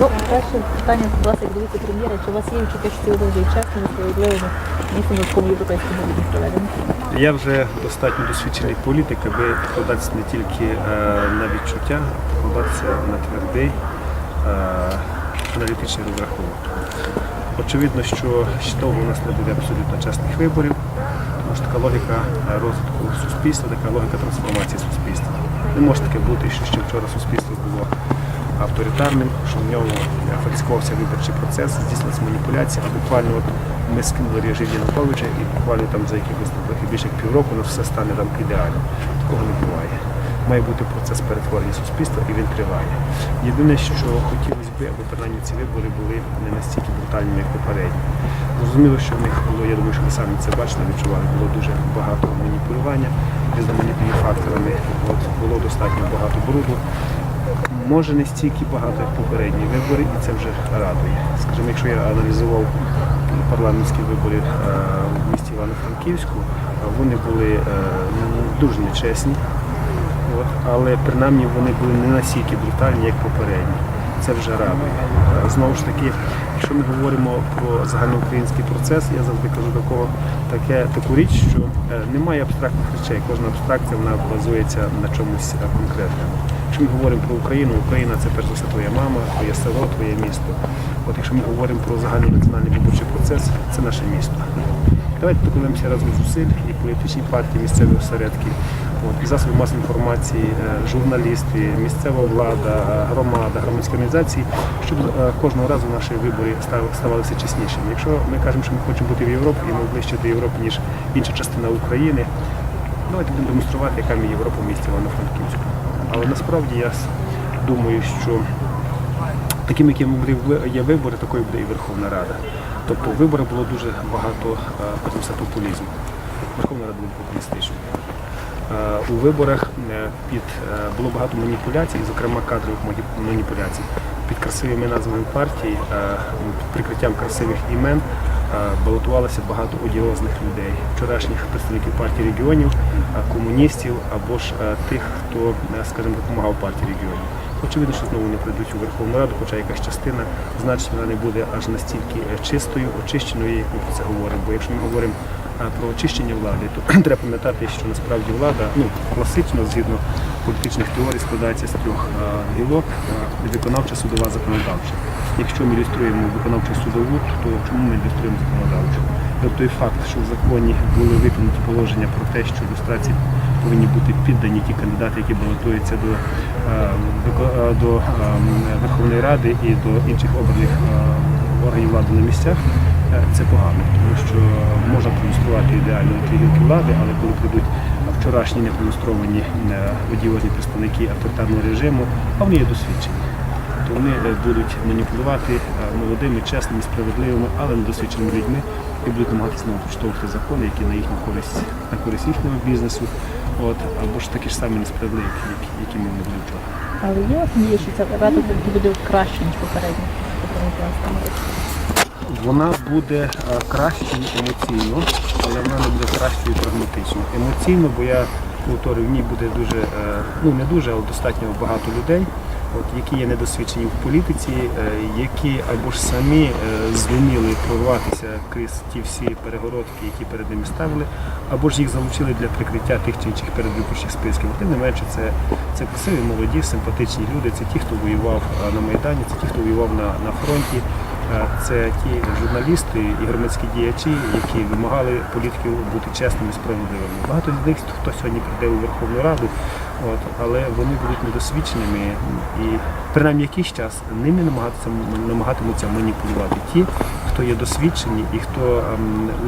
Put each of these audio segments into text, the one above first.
Ну, перше питання, будь ласка, як до віце-прем'єра, чи у вас є відчуття, що ці є чесними, справедливими, місцем в такому європейському рівні? Я вже достатньо досвідчений політик, аби покладатися не тільки е, на відчуття, а покладатися на твердий е, аналітичний розрахунок. Очевидно, що ще довго у нас не буде абсолютно чесних виборів, тому що така логіка розвитку суспільства, така логіка трансформації суспільства. Не може таке бути, що ще вчора суспільство було авторитарним, що в ньому фальсифікувався виборчий процес, здійснилася маніпуляція, буквально от ми скинули режим Януковича і буквально там за якихось трохи більше як півроку у все стане там ідеально. Такого не буває. Має бути процес перетворення суспільства і він триває. Єдине, що хотілося б, аби принаймні ці вибори були не настільки брутальними, як попередні. Зрозуміло, що в них було, я думаю, що ви самі це бачили, відчували, було дуже багато маніпулювання різноманітними факторами. От, було достатньо багато бруду. Може не стільки багато, як попередні вибори, і це вже радує. Скажімо, якщо я аналізував парламентські вибори е, в місті Івано-Франківську, вони були е, дуже нечесні, але принаймні вони були не настільки брутальні, як попередні. Це вже радує. Е, Знову ж таки, якщо ми говоримо про загальноукраїнський процес, я завжди кажу такого, таке, таку річ, що немає абстрактних речей. Кожна абстракція вона базується на чомусь конкретному. Якщо ми говоримо про Україну, Україна це перш за все твоя мама, твоє село, твоє місто. От якщо ми говоримо про загальнонаціональний виборчий процес, це наше місто. Давайте докладемося разом зусиль і політичні партії, місцеві осередки, от, і засоби масової інформації, е, журналісти, місцева влада, е, громада, громадські організації, щоб е, кожного разу наші вибори став- ставали все чеснішими. Якщо ми кажемо, що ми хочемо бути в Європі, і ми ближче до Європи, ніж інша частина України, давайте будемо демонструвати, яка ми Європа в місті Івано-Франківську. Але насправді я думаю, що таким, яким є вибори, такою буде і Верховна Рада. Тобто в виборах було дуже багато е, все популізму. Верховна Рада була популістичною. Е, У виборах е, під було багато маніпуляцій, зокрема кадрових маніпуляцій. Під красивими назвами партій, під прикриттям красивих імен балотувалося багато одіозних людей, вчорашніх представників партії регіонів, е, комуністів або ж е, тих, хто, е, скажімо, допомагав партії регіонів. Очевидно, що знову не прийдуть у Верховну Раду, хоча якась частина, значить не буде аж настільки е, чистою, очищеною, як ми про це говоримо. Бо якщо ми говоримо е, про очищення влади, то треба пам'ятати, що насправді влада, ну класично, згідно політичних теорій, складається з трьох е, гілок: е, виконавча, судова, законодавча. Якщо ми ілюструємо виконавчу судову, то чому ми ілюструємо законодавчу? Тобто той факт, що в законі були виконуті положення про те, що ілюстрації повинні бути піддані ті кандидати, які балотуються до, е, е, до е, Верховної Ради і до інших обраних е, органів влади на місцях, е, це погано, тому що можна проілюструвати ідеально гілки влади, але коли прийдуть вчорашні непроілюстровані е, одіозні представники авторитарного режиму, а вони є досвідчені то вони е, будуть маніпулювати е, молодими, чесними, справедливими, але недосвідченими людьми і будуть намагатися підштовхувати закони, які на їхню користь, на користь їхнього бізнесу, от, або ж такі ж самі несправедливі, які, які ми були вчора. Але є надія, що ця рада буде краще, ніж попередня. Вона буде е, кращою емоційно, але вона не буде кращою прагматично. Емоційно, бо я повторюю, в ній буде дуже, е, ну не дуже, але достатньо багато людей, от, які є недосвідчені в політиці, е, які або ж самі зуміли прорватися крізь ті всі перегородки, які перед ними ставили, або ж їх залучили для прикриття тих чи інших передвиборчих списків. Тим не менше, це, це красиві, молоді, симпатичні люди, це ті, хто воював на Майдані, це ті, хто воював на, на фронті. Е, Це ті журналісти і громадські діячі, які вимагали політиків бути чесними і справедливими. Багато з них, хто сьогодні прийде у Верховну Раду, от, але вони будуть недосвідченими і принаймні якийсь час ними намагатися намагатимуться маніпулювати ті, хто є досвідчені і хто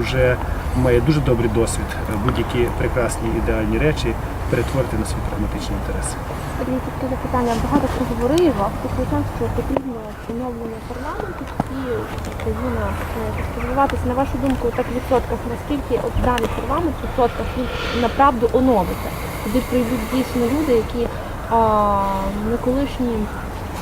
вже має дуже добрий досвід е, будь-які прекрасні ідеальні речі перетворити на свій прагматичний інтерес. Дивіться, таке запитання. Багато хто говорив, хто кричав, що потрібно оновлення парламенту і країна е, розвиватися. На вашу думку, так в відсотках, наскільки от даний парламент в відсотках він направду оновиться? Туди прийдуть дійсно люди, які а, не колишні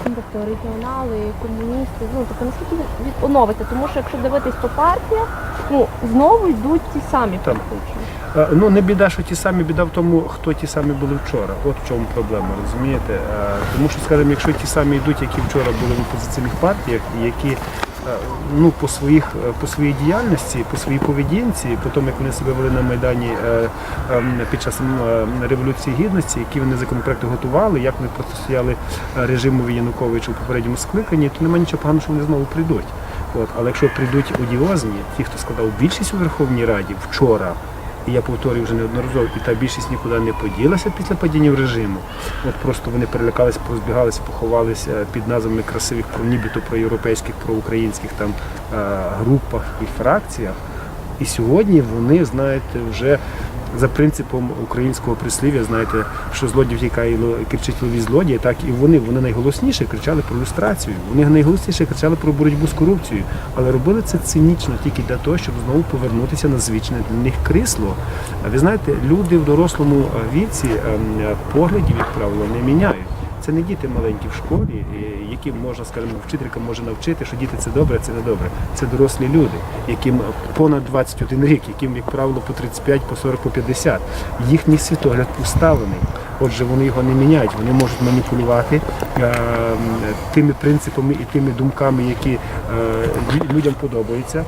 ну, тобто регіонали, комуністи, ну тобто наскільки від оновиться, тому що якщо дивитись по партіях, ну знову йдуть ті самі практично. Е, Ну не біда, що ті самі, біда в тому, хто ті самі були вчора. От в чому проблема, розумієте? Е, Тому що, скажімо, якщо ті самі йдуть, які вчора були в опозиційних партіях, і які е, ну, по, своїх, е, по своїй діяльності, по своїй поведінці, по тому, як вони себе вели на Майдані е, ем, під час е, Революції Гідності, які вони законопроекти готували, як вони протистояли е, режиму Януковича у попередньому скликанні, то немає нічого поганого, що вони знову прийдуть. От, але якщо прийдуть одіозні, ті, хто складав більшість у Верховній Раді вчора, і я повторюю вже неодноразово, і та більшість нікуди не поділася після падіння режиму. От просто вони перелякались, позбігалися, поховалися під назвами красивих про нібито проєвропейських, проукраїнських там е, групах і фракціях. І сьогодні вони, знаєте, вже за принципом українського прислів'я, знаєте, що злодій втікає і кричить лові злодії, так і вони, вони найголосніше кричали про люстрацію. Вони найголосніше кричали про боротьбу з корупцією, але робили це цинічно тільки для того, щоб знову повернутися на звичне для них крісло. А ви знаєте, люди в дорослому е, віці ем, е, поглядів, як правило, не міняють. Це не діти маленькі в школі, яким можна, скажімо, вчителька може навчити, що діти це добре, це не добре. Це дорослі люди, яким понад 21 рік, яким, як правило, по 35, по 40, по 50. Їхній світогляд поставлений. Отже, вони його не міняють, вони можуть маніпулювати е, тими принципами і тими думками, які е, людям подобаються.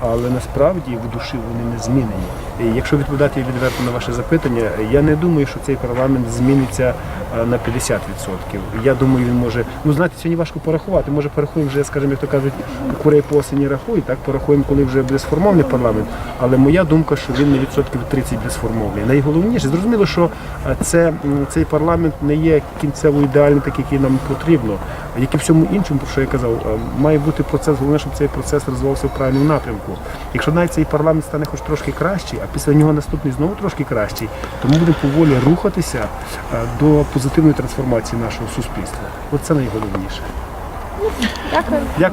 Але насправді в душі вони не змінені. Якщо відповідати відверто на ваше запитання, я не думаю, що цей парламент зміниться е, на 50%. Я думаю, він може. Ну знаєте, сьогодні важко порахувати. Може, порахуємо вже, скажімо, як то кажуть, курей по осені рахують, так порахуємо, коли вже буде сформований парламент. Але моя думка, що він на відсотків 30 буде сформований. Найголовніше, зрозуміло, що е, це, цей парламент не є кінцево ідеальний, так який нам потрібно. Як і всьому іншому, про що я казав, е, має бути процес, головне, щоб цей процес розвивався в правильному напрямку. Якщо навіть цей парламент стане хоч трошки кращий, а після нього наступний знову трошки кращий, Тому будемо поволі рухатися е, до позитивної трансформації нашого суспільства. Оце найголовніше. Дякую.